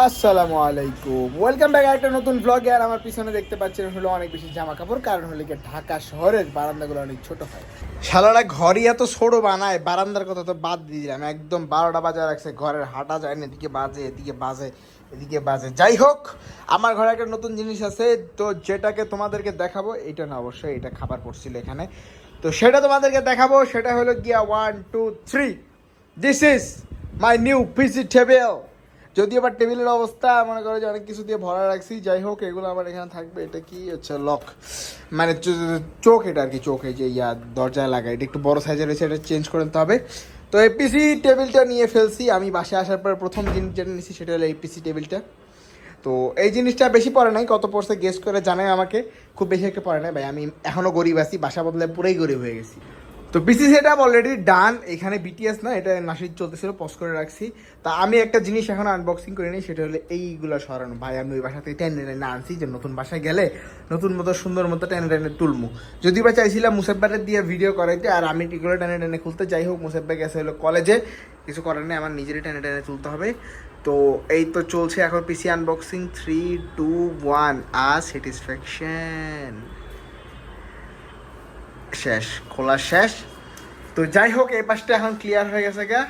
আসসালামু আলাইকুম। Welcome back একটা নতুন ব্লগে আর আমার পিছনে দেখতে পাচ্ছেন হলো অনেক বেশি জামা কাপড় কারণ হলো কি ঢাকা শহরের বারান্দাগুলো অনেক ছোট হয়। শালারা ঘরই এত ছোট বানায়, বারান্দার কথা তো বাদ দিয়ে দিলাম। একদম বারোটা বাজে রাখছে ঘরের হাঁটা যায় না, এদিকে বাজে এদিকে বাজে এদিকে বাজে। যাই হোক, আমার ঘরে একটা নতুন জিনিস আছে। তো যেটাকে তোমাদেরকে দেখাবো, এটা না, অবশ্যই এটা খাবার পড়ছিল এখানে। তো সেটা তোমাদেরকে দেখাবো, সেটা হলো গিয়া one two three this is my new PC table যদিও বা টেবিলের অবস্থা, মনে করো যে অনেক কিছু দিয়ে ভরা রাখছি, যাই হোক, এগুলো আমার এখানে থাকবে। এটা কি হচ্ছে লক মানে চোখ এটা আর কি, চোখ যে, ইয়া দরজায় লাগায়। এটা একটু বড় সাইজের রয়েছে, এটা চেঞ্জ করে নিতে হবে। তো এই পিসি টেবিলটা নিয়ে ফেলছি। আমি বাসায় আসার পর প্রথম জিনিস যেটা নিয়েছি, সেটা হলো এই পিসি টেবিলটা তো এই জিনিসটা বেশি পড়ে নাই, কত পড়ছে গেস করে জানাই আমাকে। খুব বেশি একটা পড়ে নাই ভাই, আমি এখনও গরিব আছি, বাসা বদলে পুরোই গরিব হয়ে গেছি। তো পিসি সেট অলরেডি ডান এখানে বিটিএস না, এটা নাসির চলতেছিল পজ করে রাখছি। তা আমি একটা জিনিস এখন আনবক্সিং করে নিই, সেটা হলো এইগুলো সরানো। ভাই, আমি ওই বাসা থেকে টেনে টেনে আনছি, যে নতুন বাসায় গেলে নতুন মতো, সুন্দর মতো টেনে টেনে তুলমু। যদি বা চাইছিলাম মুসাব্বারের দিয়ে ভিডিও করাইতে, আর আমি এগুলো টেনে টেনে খুলতে, যাই হোক মুসাব্বা গেছে হলো কলেজে কিছু করার নেই, আমার নিজেরই টেনে টেনে তুলতে হবে। তো এই তো চলছে এখন PC unboxing three two one uh satisfaction শেষ, খোলা শেষ। তো যাই হোক, এই পাশটা এখন ক্লিয়ার হয়ে গেছে গা।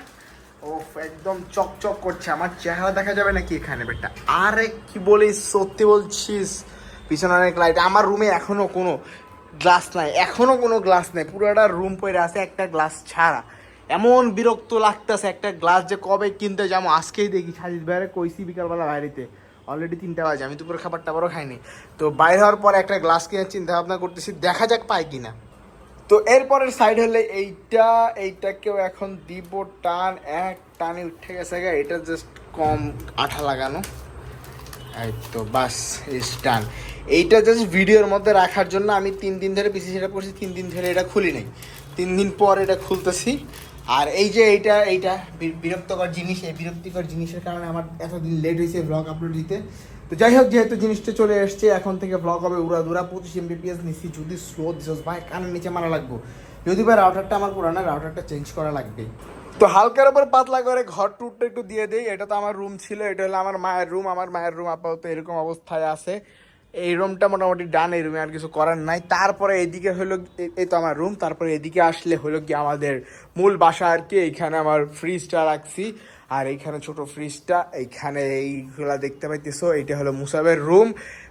ও একদম চকচক করছে। আমার চেহারা দেখা যাবে নাকি এখানে? বেটা, আরে কি বলিস, সত্যি বলছিস। পিছনে অনেক লাইট আমার রুমে এখনও কোনো গ্লাস নাই। এখনও কোনো গ্লাস নাই। পুরোটা রুম পরে আছে একটা গ্লাস ছাড়া। এমন বিরক্ত লাগতেছে একটা গ্লাস যে কবে কিনতে যাব? আজকেই দেখি। সাজিদ ভাইরে কইছি বিকালবেলা বাইরেতে অলরেডি তিনটা বাজে। আমি দুপুরে খাবার টাবারও খাইনি। তো বাইরে হওয়ার পর একটা গ্লাস কেনার চিন্তা ভাবনা করতেছি। দেখা যাক পাই কিনা। তো এরপরের সাইড হলে এইটা এইটাকেও এখন দিব, টান, এক, টানে উঠে গেছে এটা জাস্ট কম আঠা লাগানো। তো বাস ইস ডান এইটা জাস্ট ভিডিওর মধ্যে রাখার জন্য আমি তিন দিন ধরে পিসি সেটা করছি, তিন দিন ধরে এটা খুলি নাই। তিন দিন পর এটা খুলতেছি। আর এই যে এইটা এইটা বিরক্তকর জিনিস, এই বিরক্তিকর জিনিসের কারণে আমার এতদিন লেট হয়েছে ব্লগ আপলোড দিতে। তো যাই হোক, যেহেতু জিনিসটা চলে এসছে, এখন থেকে ব্লগ হবে উড়া দুরা পঁচিশ এমবিপিএস নিচ্ছি যদি স্লো দিস, ভাই, কানের নিচে মারা লাগবো। যদি ভাই রাউটারটা আমার পুরানো রাউটারটা চেঞ্জ করা লাগবে তো হালকার উপর পাতলা করে ঘর টুরটা একটু দিয়ে দেই। এটা তো আমার রুম ছিল, এটা হলো আমার মায়ের রুম আমার মায়ের রুম আপাতত এরকম অবস্থায় আছে। এই রুমটা মোটামুটি ডান এই রুমে আর কিছু করার নাই। তারপরে এদিকে হলো এই তো আমার রুম তারপরে এদিকে আসলে হলো কি আমাদের মূল বাসা আর কি, এইখানে আমার ফ্রিজটা রাখছি। আর এইখানে ছোট ফ্রিজটা এইখানে এইগুলা দেখতে পাইতেছো, এইটা হলো মুসাবের রুম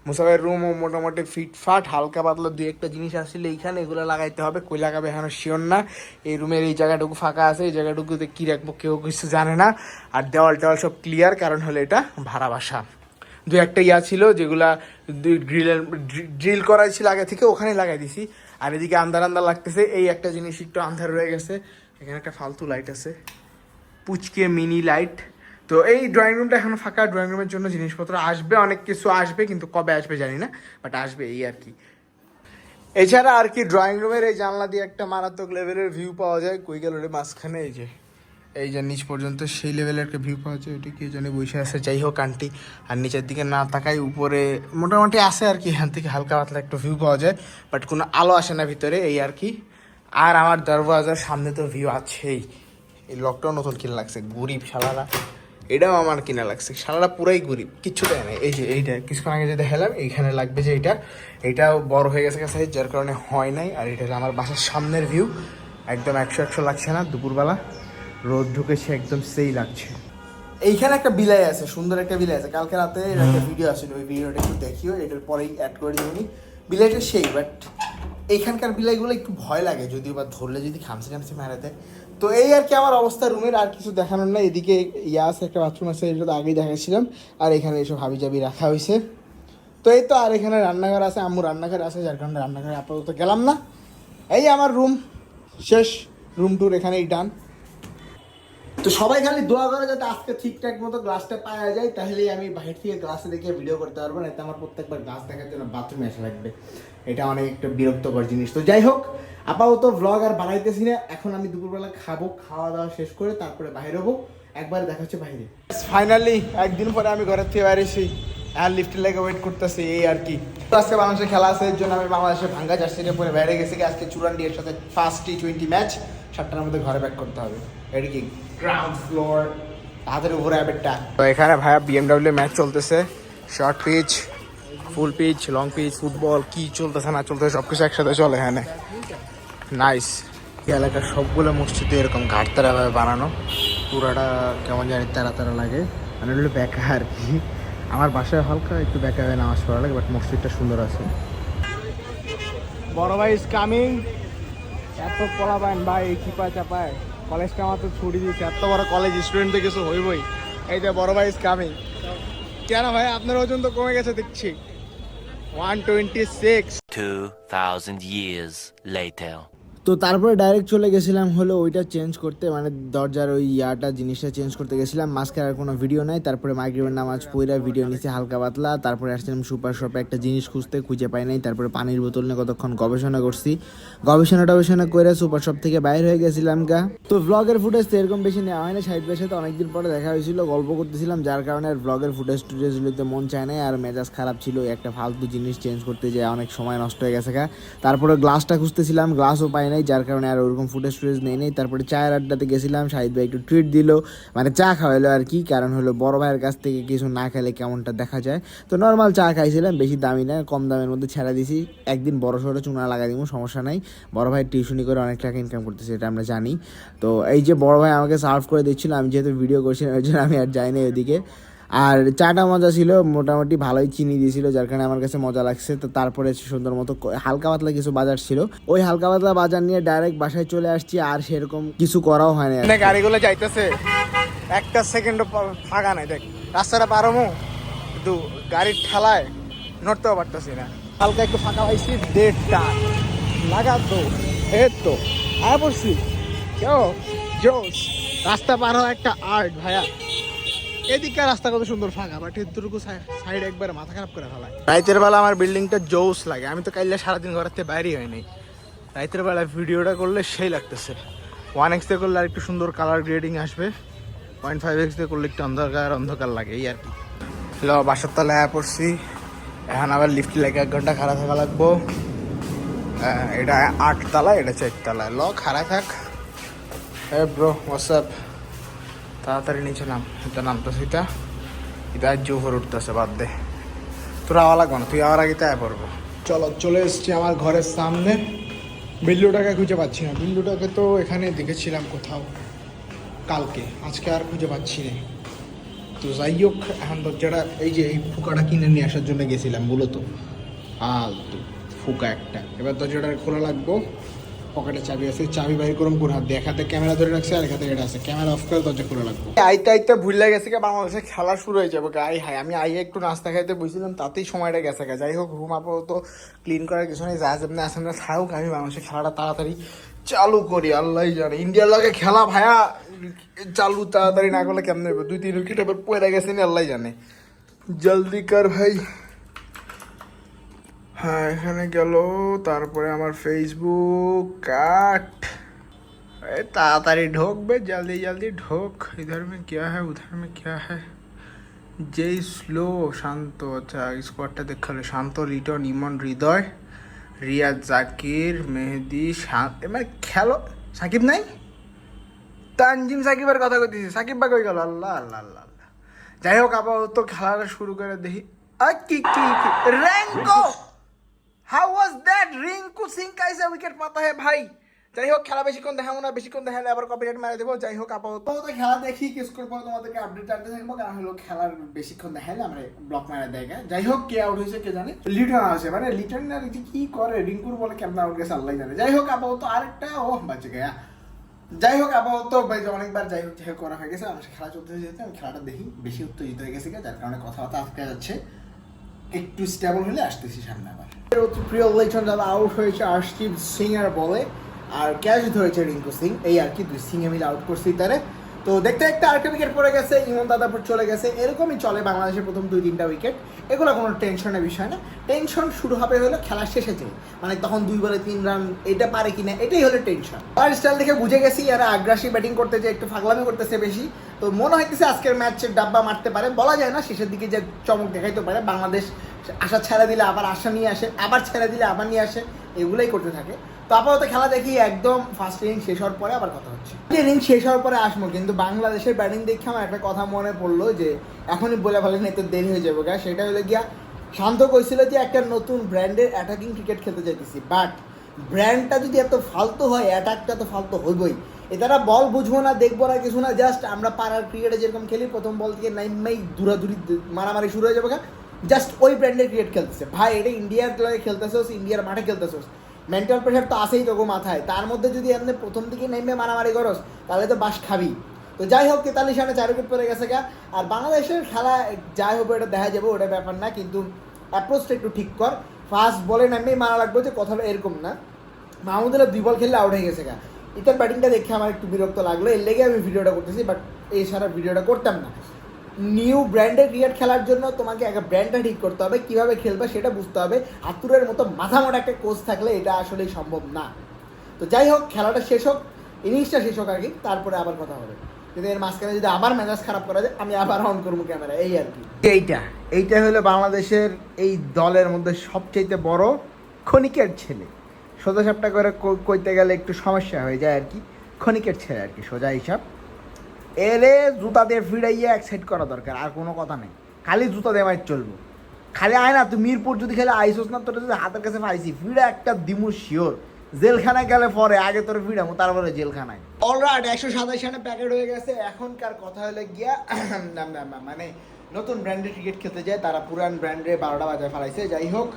মুসাবের রুম মোটামুটি ফিটফাট, হালকা পাতলা দুই একটা জিনিস আসলে এইখানে এগুলো লাগাইতে হবে, কই লাগাবে এখানে শিওর না। এই রুমের এই জায়গাটুকু ফাঁকা আছে, এই জায়গাটুকুতে কী রাখব কেউ কিছু জানে না। আর দেওয়াল টেওয়াল সব ক্লিয়ার কারণ হলো এটা ভাড়া বাসা। দু একটা ইয়া ছিল, যেগুলা গ্রিলের ড্রিল করাই ছিল আগে থেকে ওখানে লাগাই দিছি। আর এদিকে আন্ধার আন্ধার লাগতেছে, এই একটা জিনিস একটু আন্ধার রয়ে গেছে। এখানে একটা ফালতু লাইট আছে। পুচকে মিনি লাইট তো এই ড্রয়িং রুমটা এখন ফাঁকা। ড্রয়িং রুমের জন্য জিনিসপত্র আসবে, অনেক কিছু আসবে, কিন্তু কবে আসবে জানি না বাট আসবে এই আর কি। এছাড়া আর কি ড্রয়িং রুমের এই জানলা দিয়ে একটা মারাত্মক লেভেলের ভিউ পাওয়া যায়। কই গেল মাঝখানে? এই যে এই যে নিচ পর্যন্ত সেই লেভেলের একটা ভিউ পাওয়া যায়। ওইটা কি জানি বসে আছে। যাই হোক আন্টি আর নিচের দিকে না তাকাই উপরে মোটামুটি আসে আর কি। এখান থেকে হালকা পাতলা একটা ভিউ পাওয়া যায় বাট কোনো আলো আসে না ভিতরে, এই আর কি। আর আমার দরওয়াজার সামনে তো ভিউ আছেই। এই লকটাও নতুন কিনা লাগছে গরিব শালারা। এটাও আমার কিনা লাগছে শালারা পুরাই গরিব কিচ্ছু দেয় না। এই যে এইটা কিছুক্ষণ আগে যে দেখালাম এইখানে লাগবে যে এইটা। এইটাও বড় হয়ে গেছে সাইজ যার কারণে হয় নাই আর এটা আমার বাসার সামনের ভিউ একদম একশো একশো লাগছে না দুপুরবেলা। রোদ ঢুকেছে একদম সেই লাগছে। এইখানে একটা বিলাই আছে সুন্দর একটা বিলাই আছে। কালকে রাতে একটা ভিডিও আসছিল ওই ভিডিওটা একটু দেখিও এটার পরেই অ্যাড করে দিবনি বিলাইটা সেই বাট এইখানকার বিলাইগুলো একটু ভয় লাগে যদিও বা ধরলে যদি খামসি খামসি মারা দেয় তো এই আর কি আমার অবস্থা রুমের আর কিছু দেখানোর না এদিকে ইয়া আছে, একটা বাথরুম আছে, এটা তো আগেই দেখাচ্ছিলাম আর এখানে এসব হাবি জাবি রাখা হয়েছে তো এই তো আর এখানে রান্নাঘর আছে, আম্মু রান্নাঘর আছে, যার কারণে রান্নাঘরে আপাতত গেলাম না। এই আমার রুম শেষ। রুম টুর এখানেই ডান তো সবাই খালি দোয়া করে যাতে আজকে ঠিকঠাক মতো গ্লাসটা পাওয়া যায়, তাহলেই আমি বাইরে থেকে গ্লাসে দেখে ভিডিও করতে পারব না আমার প্রত্যেকবার গ্লাস দেখার জন্য বাথরুমে আসা লাগবে। এটা অনেক একটা বিরক্তকর জিনিস। তো যাই হোক, আপাতত ভ্লগ আর বানাইতেছি না। এখন আমি দুপুরবেলা খাব, খাওয়া দাওয়া শেষ করে তারপরে বাইরে হব। একবার দেখা হচ্ছে বাইরে ফাইনালি একদিন পরে আমি ঘরের থেকে বাইরে এসেছি। আর লিফটের লেগে ওয়েট করতেছি, এই আর কি। আজকে বাংলাদেশের খেলা আছে, এর জন্য আমি বাংলাদেশের ভাঙ্গা জার্সিটা পরে বাইরে গেছি। আজকে চুরান্ডির সাথে ফার্স্ট টি টোয়েন্টি ম্যাচ সাতটার মধ্যে ঘরে ব্যাক করতে হবে। এটা কি গ্রাউন্ড ফ্লোর হাতের উপরে ব্যাটটা তো এখানে ভাইয়া বিএমডাব্লিউ ম্যাচ চলতেছে। Short pitch full pitch long pitch football কি চলতেছে না চলতেছে সব কিছু একসাথে চলে এখানে নাইস এই এলাকার সবগুলো মসজিদে এরকম ঘাটতারা ভাবে বানানো। পুরাটা কেমন জানি তারা তারা লাগে। মানে হলো বেকা আর কি। আমার বাসায় হালকা একটু বেকা হয়ে নামাজ পড়া লাগে বাট মসজিদটা সুন্দর আছে। বড় ভাই ইজ কামিং এত পড়া পান ভাই চিপায় চাপায়। কলেজটা আমার তো ছুটি দিয়েছে এত বড় কলেজ স্টুডেন্ট কিছু হইবই। এই যে বড় ভাই কামিং কেন ভাই? আপনার ওজন তো কমে গেছে দেখছি। One twenty six 2,000 years later. তো তারপরে ডাইরেক্ট চলে গেছিলাম হলো ওইটা চেঞ্জ করতে মানে দরজার ওই ইয়াটা, জিনিসটা চেঞ্জ করতে গেছিলাম। মাঝখানে আর কোনো ভিডিও নাই, তারপরে মাইগ্রেভের নামাজ পইরা ভিডিও নিচে হালকা পাতলা। তারপরে আসছিলাম সুপার শপে একটা জিনিস খুঁজতে, খুঁজে পাই নাই। তারপরে পানির বোতল নিয়ে কতক্ষণ গবেষণা করছি। গবেষণা টবেষণা করে সুপার শপ থেকে বাইরে হয়ে গেছিলাম গা। তো ব্লগের ফুটেজ তো এরকম বেশি নেওয়া হয় না বাই সাথে অনেকদিন পরে দেখা হয়েছিল, গল্প করতেছিলাম, যার কারণে আর ব্লগের ফুটেজ টুটেজগুলোতে মন চায় নাই। আর মেজাজ খারাপ ছিল, একটা ফালতু জিনিস চেঞ্জ করতে যে অনেক সময় নষ্ট হয়ে গেছে গা। তারপরে গ্লাসটা খুঁজতেছিলাম গ্লাসও পাই নাই, যার কারণে আর ওরকম ফুটেজ টুটেজ নেই নেই। তারপরে চায়ের আড্ডাতে গেছিলাম, শাহিদ ভাই একটু ট্রিট দিল মানে চা খাওয়াইলো আর কি। কারণ হলো বড় ভাইয়ের কাছ থেকে কিছু না খেলে কেমনটা দেখা যায়। তো নর্মাল চা খাইছিলাম, বেশি দামি না, কম দামের মধ্যে ছেড়ে দিছি। একদিন বড় সড়ো চুনা লাগাই দিব সমস্যা নাই। বড় ভাই টিউশনি করে অনেক টাকা ইনকাম করতেছে, এটা আমরা জানি। তো এই যে বড় ভাই আমাকে সার্ভ করে দিচ্ছিল, আমি যেহেতু ভিডিও করছিলাম ওই জন্য আমি আর যাই না ওইদিকে। আর চাটা মজা ছিল, মোটামুটি ভালোই চিনি দিয়েছিল, যার কারণে আমার কাছে মজা লাগছে। তো তারপরে সুন্দর মতো হালকা পাতলা কিছু বাজার ছিল। ওই হালকা পাতলা বাজার নিয়ে ডাইরেক্ট বাসায় চলে আসছি, আর সেরকম কিছু করাও হয় না, গাড়িগুলো যাইতেছে। একটা সেকেন্ডও ফাঁকা নাই, দেখ। রাস্তাটা পারমু কিন্তু গাড়ির ঠেলায় নড়তেও পারতেছি না। হালকা একটু ফাঁকা পাইছি, দেড়টা। লাগা তো, এই তো, আয় পড়ছি। কেউ জোস রাস্তা পার হওয়া একটা আর্ট ভাইয়া। এদিকে রাস্তা কত সুন্দর ফাঁকা বাট এতটুকু সাইড একবার মাথা খারাপ করে ফেলায়। রাইতের বেলা আমার বিল্ডিংটা জোস লাগে। আমি তো কাইলে সারাদিন ঘরের থেকে বাইরেই হয় নাই। রাইতের বেলা ভিডিওটা করলে সেই লাগতেছে। ওয়ান এক্স করলে আর একটু সুন্দর কালার গ্রেডিং আসবে। পয়েন্ট ফাইভ এক্স করলে একটু অন্ধকার অন্ধকার লাগে, এই আর কি। ল, বাসার তলায় পড়ছি। এখন আবার লিফট লেগে এক ঘণ্টা খারাপ থাকা লাগবো। এটা আট তলায় এটা চারতলা ল খারাপ থাক। হ্যাঁ ব্রো হোয়াটসঅ্যাপ তাড়াতাড়ি নিচে নাম এটা নামতেছে, এটা? এটা জোহর উঠতেছে, বাদ দে। তোর আওয়া লাগবে না, তুই আওয়ার আগে তাই পড়ব। চলো, চলে এসছি আমার ঘরের সামনে। বিল্লুটাকে খুঁজে পাচ্ছি না। বিল্লুটাকে তো এখানে দেখেছিলাম কোথাও, কালকে। আজকে আর খুঁজে পাচ্ছি না। তো যাই হোক, এখন দরজাটা এই যে এই ফুকাটা কিনে নিয়ে আসার জন্য গেছিলাম মূলত ফালতু ফুকা একটা। এবার দরজাটা খোলা লাগবো পকেটে চাবি আছে, চাবি বাইর করুন, কোন হাত দিয়ে? এক ক্যামেরা ধরে রাখছে আর এক হাতে এটা আছে। ক্যামেরা অফ করে দরজা খোলা লাগবে আইতে আইতে ভুলে গেছে কি, বাংলাদেশে খেলা শুরু হয়ে যাবে আই হাই আমি আইয়ে একটু নাস্তা খাইতে বসছিলাম তাতেই সময়টা গেছে যাই হোক রুম আপাতত ক্লিন করার কিছু নেই, যা যেমনি আসেন না, থাকুক, আমি বাংলাদেশের খেলাটা তাড়াতাড়ি চালু করি আল্লাহ জানে। ইন্ডিয়ার লাগে খেলা ভায়া, চালু তাড়াতাড়ি না করলে কেমন হবে? দুই, তিন উইকেট এবার পড়ে গেছে নি আল্লাহ জানে। জলদি কর ভাই। হ্যাঁ এখানে গেল তারপরে আমার ফেসবুক কাট ए ताड़ाताड़ी ढोक बे जल्दी जल्दी ढोक इधर में क्या है उधर में क्या है যেই স্লো শান্ত আচ্ছা স্কোয়াডটা দেখালো শান্ত লিটন ইমন হৃদয় রিয়াজ জাকির মেহেদি শা- এ মানে খেলো সাকিব নাই তানজিম সাকিবের কথা কইতেছি সাকিব বা কই গেল আল্লাহ আল্লাহ আল্লাহ আল্লাহ যাই হোক আপাতত খেলাটা শুরু করে দেখি আর কি কি Ranko How was that Rinku Singh কাইসে wicket পাতা হে ভাই। যাই হোক খেলা বেশিক্ষণ দেখাবো না, বেশিক্ষণ দেখালে আবার কপিরাইট মেরে দেবো। যাই হোক আপাতত তো খেলা দেখি কি স্কোর পরে তোমাদেরকে আপডেট জানতে থাকব। কারণ হলো খেলার বেশিক্ষণ দেখালে আমরা ব্লক মারা দেয় যাই হোক কে আউট হয়েছে কে জানে। লিটন আছে মানে লিটন না কি করে, রিঙ্কুর বলে কেমন আউট গেছে আল্লাহ জানে। যাই হোক আপাতত আরেকটা, ও, বাঁচে গেয়া। যাই হোক আপাতত অনেকবার যাই হোক যাই হোক করা হয়ে গেছে। আমার খেলা চলতে যেতে আমি খেলাটা দেখি, বেশি উত্তেজিত হয়ে গেছে যার কারণে কথাবার্তা আটকে যাচ্ছে। একটু স্টেবল হলে আসতেছি সামনে আবার। অতি প্রিয় লেজন যারা আউট হয়েছে আর্শদীপ সিং আর বলে, আর ক্যাচ ধরেছে রিঙ্কু সিং। এই আর কি, দুই সিংয়ে মিলে আউট করছি তারে তো দেখতে দেখতে আরেকটা উইকেট পড়ে গেছে, ইমন দাদাপুর চলে গেছে। এরকমই চলে বাংলাদেশের প্রথম দুই তিনটা উইকেট এগুলো কোনো টেনশনের বিষয় না। টেনশন শুরু হবে হলো খেলার শেষে যে মানে তখন দুই বলে তিন রান এটা পারে কিনা, এটাই হলো টেনশন আর স্টাইল দেখে বুঝে গেছি, এরা আগ্রাসী ব্যাটিং করতে যে একটু ফাগলামি করতেছে বেশি। তো মনে হইতেছে আজকের ম্যাচের ডাব্বা মারতে পারে। বলা যায় না, শেষের দিকে যে চমক দেখাইতে পারে। বাংলাদেশ আশা ছেড়ে দিলে আবার আশা নিয়ে আসে, আবার ছেড়ে দিলে আবার নিয়ে আসে, এগুলোই করতে থাকে। তো আপাতত খেলা দেখি একদম ফার্স্ট ইনিংস শেষ হওয়ার পরে আবার কথা হচ্ছে। ইনিংস শেষ হওয়ার পরে আসব, কিন্তু বাংলাদেশের ব্যাটিং দেখে আমার একটা কথা মনে পড়ল যে, এখনই বলে ফেলেন এত দেরি হয়ে যাবে গা। সেটা হলো গিয়া, শান্ত কইছিল যে একটা নতুন ব্র্যান্ডের অ্যাটাকিং ক্রিকেট খেলতে চাইতেছি। বাট ব্র্যান্ডটা যদি এত ফালতু হয় অ্যাটাকটা তো ফালতু হইবই। এটারা বল বুঝব না, দেখব না, কিছু না জাস্ট আমরা পাড়ার ক্রিকেটে যেরকম খেলি, প্রথম বল থেকে নাইমাই দূরাদূরি মারামারি শুরু হয়ে যাবে জাস্ট ওই ব্র্যান্ডের ক্রিকেট খেলতেছে। ভাই, এটা ইন্ডিয়ার লগে খেলতেছোস ইন্ডিয়ার মাঠে খেলতেছোস। মেন্টাল প্রেশার তো আসেই তোকে মাথায়। তার মধ্যে যদি এমনি প্রথম দিকে নেমে মারামারি করস, তাহলে তো বাস খাবি। তো যাই হোক, তেতাল্লিশ রানে চার উইকেট পড়ে গেছে গা। আর বাংলাদেশের খেলা যাই হোক, এটা দেখা যাবে, ওটা ব্যাপার না, কিন্তু অ্যাপ্রোচটা একটু ঠিক কর। ফার্স্ট বলে নেমেই মারা লাগবে, যে কথাটা এরকম না। মাহমুদুল্লাহ দুই বল খেললে আউট হয়ে গেছে গা। ইতার ব্যাটিংটা দেখে আমার একটু বিরক্ত লাগল। এর লেগে আমি ভিডিওটা করতেছি বাট এছাড়া ভিডিওটা করতাম না। নিউ ব্র্যান্ডের ক্রিকেট খেলার জন্য তোমাকে একটা ব্র্যান্ডটা ঠিক করতে হবে, কীভাবে খেলবে সেটা বুঝতে হবে। আতুরের মতো মাথা মোটা একটা কোচ থাকলে এটা আসলেই সম্ভব না। তো যাই হোক, খেলাটা শেষ হোক ইনিংসটা শেষ হোক আর কি তারপরে আবার কথা হবে। কিন্তু এর মাঝখানে যদি আবার মেজাজ খারাপ করা যায়, আমি আবার অন করব ক্যামেরা এই আর কি। এইটা এইটা হলো বাংলাদেশের এই দলের মধ্যে সবচেয়ে বড় ক্ষণিকের ছেলে। সোজা সাপটা করে কইতে গেলে একটু সমস্যা হয়ে যায় আর কি। ক্ষণিকের ছেলে আর কি, সোজা হিসাব এলে জুতা দিয়ে ফিরাইয়ে এক সাইড করা দরকার, আর কোনো কথা নেই। খালি জুতা দিয়ে মাইর চলবো। খালি আয় না, তুই মিরপুর যদি খেলে আইসোস না, তোর যদি হাতের কাছে পাইছি ফিরে একটা দিমু শিওর। জেলখানায় গেলে পরে আগে তোর ফিরামো, তারপরে জেলখানায়। অলরাইট একশো সাতাশ রানে প্যাকেট হয়ে গেছে। এখনকার কথা হলে গিয়া মানে নতুন ব্র্যান্ডের ক্রিকেট খেলতে যায়, তারা পুরান ব্র্যান্ডে বারোটা বাজায় ফেলাইছে। যাই হোক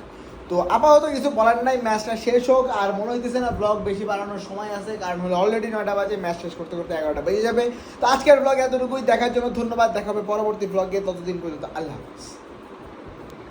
তো আপাতত কিছু বলার নাই, ম্যাচটা শেষ হোক, আর মনে হইতেছে না ব্লগ বেশি বাড়ানোর সময় আছে, কারণ হলো অলরেডি নয়টা বাজে, ম্যাচ শেষ করতে করতে এগারোটা বেজে যাবে। তো আজকের ব্লগ এতটুকুই, দেখার জন্য ধন্যবাদ, দেখা হবে পরবর্তী ব্লগে ততদিন পর্যন্ত আল্লাহ হাফিজ।